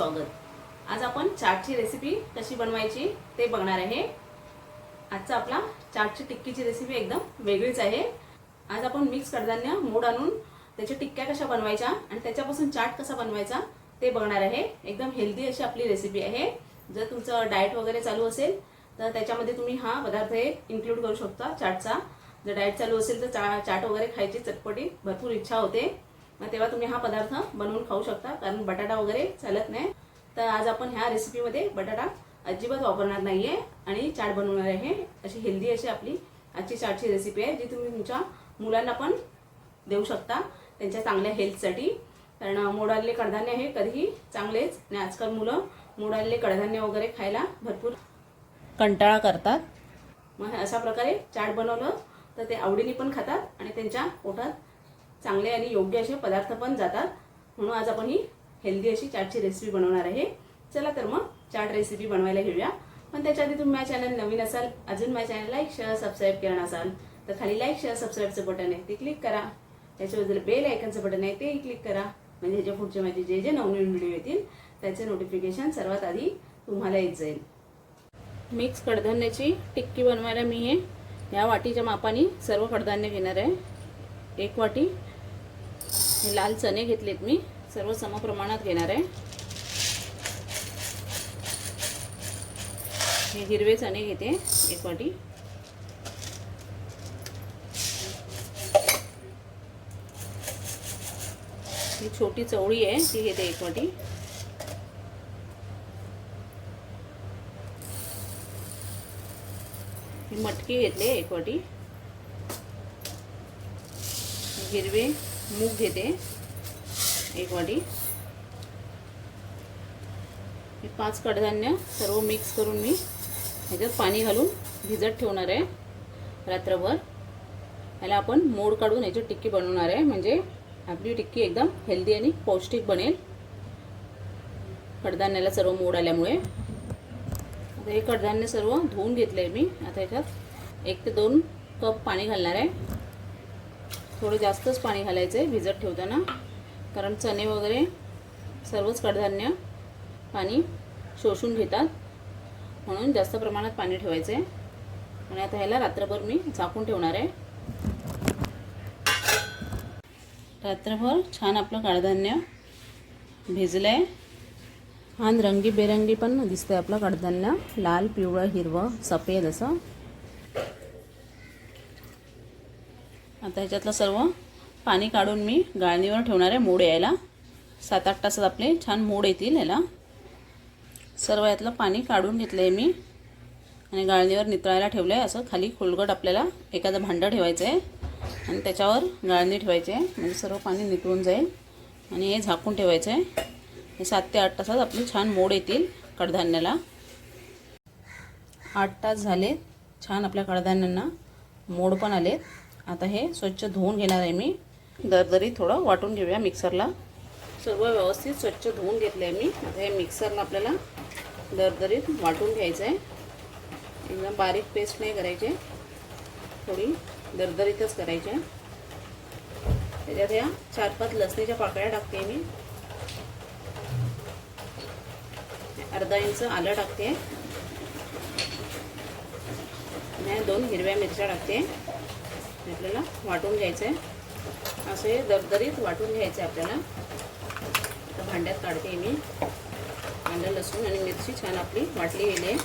स्वागत. आज आपण चाटची रेसिपी कशी बनवायची ते बघणार आहे. आजचा आपला चाटची टिक्कीची रेसिपी एकदम वेगळीच आहे. आज आपण मिक्स कडधान्य मोड आणून त्याच्या टिक्क्या कशा बनवायच्या आणि त्याच्यापासून चाट कसा बनवायचा ते बघणार आहे. एकदम हेल्दी अशी आपली रेसिपी आहे. जर तुमचं डाएट वगैरे चालू असेल तर त्याच्यामध्ये तुम्ही हा पदार्थ हे इन्क्लूड करू शकता चाटचा. जर डाएट चालू असेल तर चा चाट वगैरे खायची चटपटी भरपूर इच्छा होते. मग तेव्हा तुम्ही हा पदार्थ बनवून खाऊ शकता कारण बटाटा वगैरे चालत नाही. तर आज आपण ह्या रेसिपीमध्ये बटाटा अजिबात वापरणार नाही आहे आणि चाट बनवणार आहे. अशी हेल्दी अशी आपली आजची चाटची रेसिपी आहे जी तुम्ही तुमच्या मुलांना पण देऊ शकता त्यांच्या चांगल्या हेल्थसाठी कारण मोडालेले कडधान्य हे कधीही चांगलेच आणि आजकाल मुलं मोडालेले कडधान्य वगैरे खायला भरपूर कंटाळा करतात. मग अशा प्रकारे चाट बनवलं तर ते आवडीने पण खातात आणि त्यांच्या पोटात चांगले आणि योग्य असे पदार्थ पण जातात. म्हणून आज आपण ही हेल्दी अशी चाटची रेसिपी बनवणार आहे. चला तर मग चाट रेसिपी बनवायला घेऊया. पण त्याच्या आधी तुम्ही माझ्या चॅनल नवीन असाल अजून माझ्या चॅनल लाईक शेअर सबस्क्राईब केलं असाल तर खाली लाईक शेअर सबस्क्राईबचं बटन आहे ते क्लिक करा. त्याच्याबद्दल बेल आयकनचं बटन आहे तेही क्लिक करा. म्हणजे ह्याच्या पुढचे माझे जे जे नवनवीन व्हिडिओ येतील त्याचे नोटिफिकेशन सर्वात आधी तुम्हाला येत जाईल. मिक्स कडधान्याची टिक्की बनवायला मी हे या वाटीच्या मापाने सर्व कडधान्य घेणार आहे. एक वाटी हे लाल चणे घेतलेत मी. सर्व समप्रमाणात घेणार आहे. हे हिरवे चणे घेते एक वाटी. ही छोटी चवळी आहे ती घेते एक वाटी. ही मटकी घेतले एक वाटी. हिरवे मूग घेते. एक वाटी. हे पाच कडधान्य सर्व मिक्स करून मी ह्याच्यात पाणी घालून भिजत ठेवणार आहे रात्रभर. याला आपण मोड काढून याची टिक्की बनवणार आहे. म्हणजे आपली टिक्की एकदम हेल्दी आणि पौष्टिक बनेल. कडधान्याला सर्व मोड आल्यामुळे. आता हे कडधान्य सर्व धुवून घेतलं आहे मी. आता ह्याच्यात एक ते दोन कप पाणी घालणार आहे. थोडं जास्तच पाणी घालायचं आहे भिजत ठेवताना. कारण चणे वगैरे सर्वच कडधान्य पाणी शोषून घेतात. म्हणून जास्त प्रमाणात पाणी ठेवायचं आहे. आणि आता ह्याला रात्रभर मी झाकून ठेवणार आहे. रात्रभर छान आपलं कडधान्य भिजलं आहे आणि रंगीबेरंगी पण दिसतंय आपलं कडधान्य. लाल पिवळं हिरवं सफेद असं. आता ह्याच्यातलं सर्व पाणी काढून मी गाळणीवर ठेवणार आहे मोड यायला. सात आठ तासात आपले छान मोड येतील याला. सर्व यातलं पाणी काढून घेतलं आहे मी. आणि गाळणीवर नितळायला ठेवलं आहे असं खाली खोलगट आपल्याला एखादं भांडं ठेवायचं आहे आणि त्याच्यावर गाळणी ठेवायची आहे. म्हणजे सर्व पाणी नितळून जाईल. आणि हे झाकून ठेवायचं आहे हे सात ते आठ तासात आपले छान मोड येतील कडधान्याला. आठ तास झाले छान आपल्या कडधान्यांना मोड पण आलेत. आता हे स्वच्छ धुवून घेणार आहे मी. दरदरी थोडं वाटून घेऊया मिक्सरला. सर्व व्यवस्थित स्वच्छ धुवून घेतले आहे मी. आता हे मिक्सरला आपल्याला दरदरीत वाटून घ्यायचं आहे एकदम बारीक पेस्ट नाही करायचे. थोडी दरदरीतच करायचे. त्याच्यात या चार पाच लसणीच्या पाकळ्या टाकते मी. अर्धा इंच आलं टाकते. दोन हिरव्या मिरच्या टाकते. आपल्याला वाटून घ्यायचं आहे असे दरदरीत वाटून घ्यायचं आहे आपल्याला. आता भांड्यात काढते मी. आलं लसूण आणि मिरची छान आपली वाटली गेली. आहे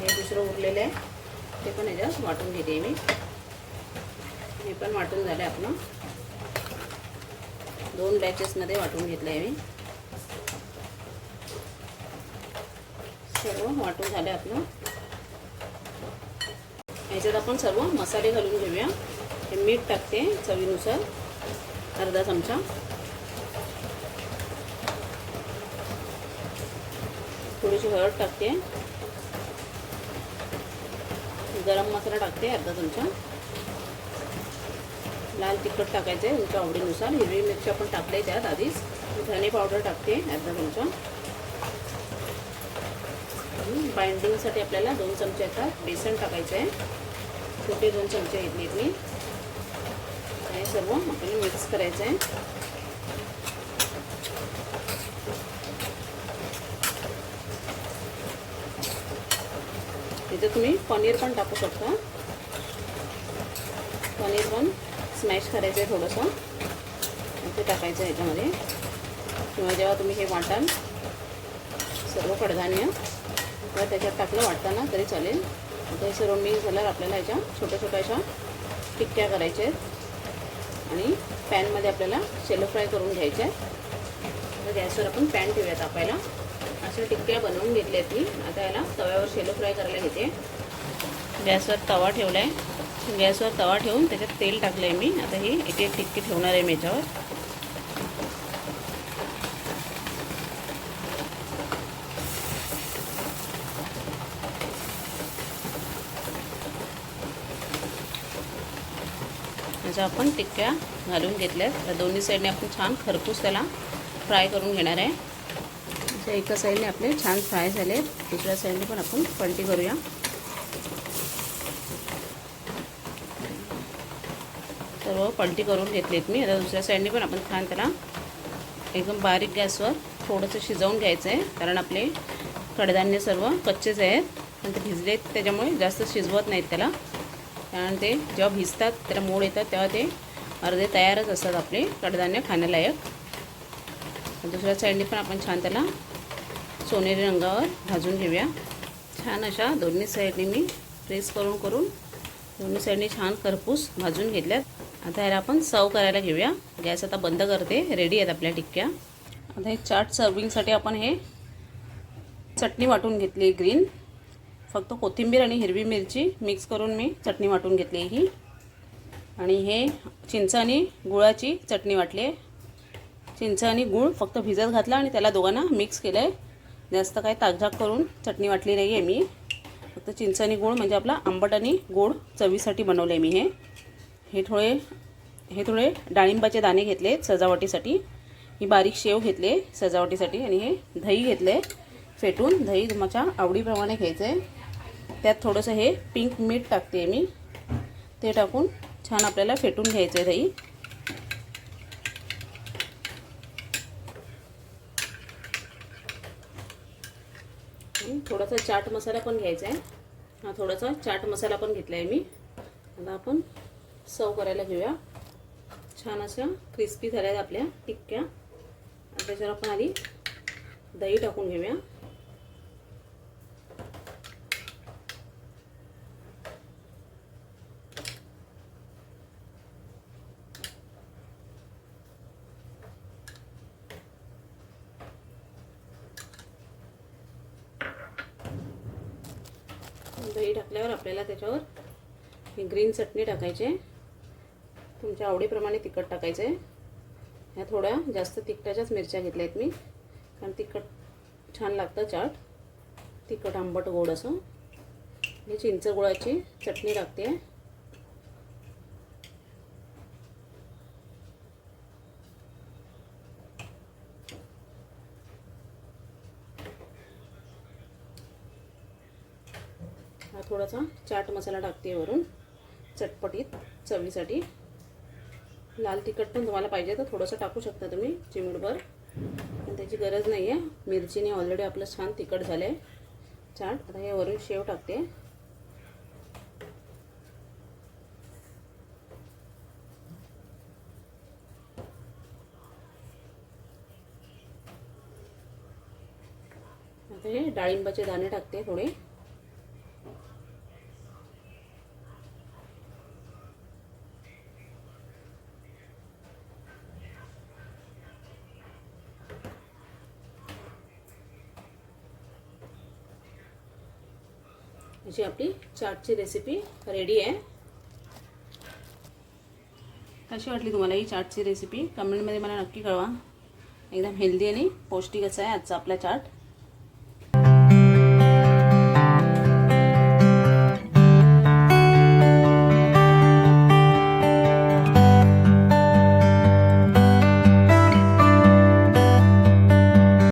हे दुसरं उरलेलं आहे. ते पण ह्याच्यात वाटून घेते मी. हे पण वाटून झालं आपलं. दोन बॅचेसमध्ये वाटून घेतलं आहे मी. सर्व वाटून झालं आपलं ह्याच्यात आपण सर्व मसाले घालून घेऊया. हे मीठ टाकते चवीनुसार अर्धा चमचा. थोडीशी हळद टाकते. गरम मसाला टाकते अर्धा चमचा. लाल तिखट टाकायचं आहे तुमच्या आवडीनुसार. हिरवी मिरची आपण टाकले त्यात आधीच. धने पावडर टाकते अर्धा चमचा. बाइंडिंगसाठी आपल्याला दोन चमचे आता बेसन टाकायचं आहे. छोटे दोन चमचे आहेत मी. हे सर्व आपल्याला मिक्स करायचं आहे. इथे तुम्ही पनीर पण टाकू शकता. पनीर पण स्मॅश करायचं आहे थोडंसं. ते टाकायचं आहे याच्यामध्ये. किंवा जेव्हा तुम्ही हे वाटाल सर्व कडधान्य. किंवा त्याच्यात टाकलं वाटताना तरी चालेल. आता हे सर्व मिक्स झाल्यावर आपल्याला ह्याच्या छोट्या छोट्या अशा टिक्क्या करायच्या आहेत. आणि पॅनमध्ये आपल्याला शेलो फ्राय करून घ्यायच्या आहेत. तर गॅसवर आपण पॅन ठेवूया तापायला अशा टिक्क्या बनवून घेतल्या आहेत मी. आता याला तव्यावर शेलो फ्राय करायला घेते. गॅसवर तवा ठेवला आहे गॅसवर तवा ठेवून त्याच्यात तेल टाकलं आहे मी. आता ही एक एक टिक्की ठेवणार आहे मी याच्यावर. म्हणजे आपण टिक्क्या घालून घेतल्या आहेत. दोन्ही साईडने आपण छान खरपूस त्याला फ्राय करून घेणार आहे. अशा एका साईडने आपले छान फ्राय झाले दुसऱ्या साईडने पण आपण पलटी करूया. सर्व पलटी करून घेतलीत मी. आता दुसऱ्या साईडने पण आपण छान त्याला एकदम बारीक गॅसवर थोडंसं शिजवून घ्यायचं आहे. कारण आपले कडधान्य सर्व कच्चेच आहेत. पण ते भिजलेत त्याच्यामुळे जास्त शिजवत नाहीत त्याला. कारण ते जेव्हा भिजतात त्याला मोड येतात तेव्हा ते अर्धे तयारच असतात आपले कडधान्य खाण्यालायक. दुसऱ्या साईडने पण आपण छान त्याला सोनेरी रंगावर भाजून घेऊया. छान अशा दोन्ही साईडने मी प्रेस करून करून दोन्ही साईडने छान खरपूस भाजून घेतल्यात. आता याला आपण सर्व करायला घेऊया. गॅस आता बंद करते. रेडी आहेत आपल्या टिक्क्या. आता हे चाट सर्विंगसाठी आपण हे चटणी वाटून घेतली ग्रीन. फक्त कोथिंबीर आणि हिरवी मिरची मिक्स करून मी चटणी वाटून घेतली ही. आणि हे चिंच आणि गुळाची चटणी वाटली आहे. चिंच आणि गूळ फक्त भिजत घातला आणि त्याला दोघांना मिक्स केलं आहे जास्त काय ताकझाक करून चटणी वाटली नाही आहे मी. फक्त चिंच आणि गूळ म्हणजे आपला आंबट आणि गोड चवीसाठी बनवलं आहे मी हे. हे थोडे हे थोडे डाळिंबाचे दाणे घेतले सजावटीसाठी. ही बारीक शेव घेतले सजावटीसाठी आणि हे दही घेतले. फेटून दही तुमच्या आवडीप्रमाणे घ्यायचं आहे त्यात थोडंसं हे पिंक मीठ टाकते मी. ते टाकून छान आपल्याला फेटून घ्यायचं आहे दही थोडासा चाट मसाला पण घ्यायचा आहे हा थोडासा चाट मसाला पण घेतला आहे मी. आता आपण सर्व करायला घेऊया. छान अशा क्रिस्पी झाल्या आहेत आपल्या टिक्क्या. त्याच्यावर आपण आधी दही टाकून घेऊया. दही आपल्याला त्याच्यावर ही ग्रीन चटणी टाकायची. आहे तुमच्या आवडीप्रमाणे तिखट टाकायचं. आहे ह्या थोड्या जास्त तिखटाच्याच मिरच्या घेतल्या आहेत मी. कारण तिखट छान लागतं चाट. तिखट आंबट गोड असं. ही चिंच गुळाची चटणी टाकते. हा थोडासा चाट मसाला टाकते वरून. चटपटीत चवीसाठी. लाल तिखट पण तुम्हाला पाहिजे तर थोडंसं टाकू शकता तुम्ही चिमूटभर. पण त्याची गरज नाही आहे मिरचीने ऑलरेडी आपलं छान तिखट झालं आहे चाट आता हे वरून शेव टाकते. आता हे डाळिंबाचे दाणे टाकते थोडे. अशी आपली चाटची रेसिपी रेडी आहे. कशी वाटली तुम्हाला ही चाटची रेसिपी कमेंटमध्ये मला नक्की कळवा. एकदम हेल्दी आणि पौष्टिक असं आहे आजचा आपला चाट.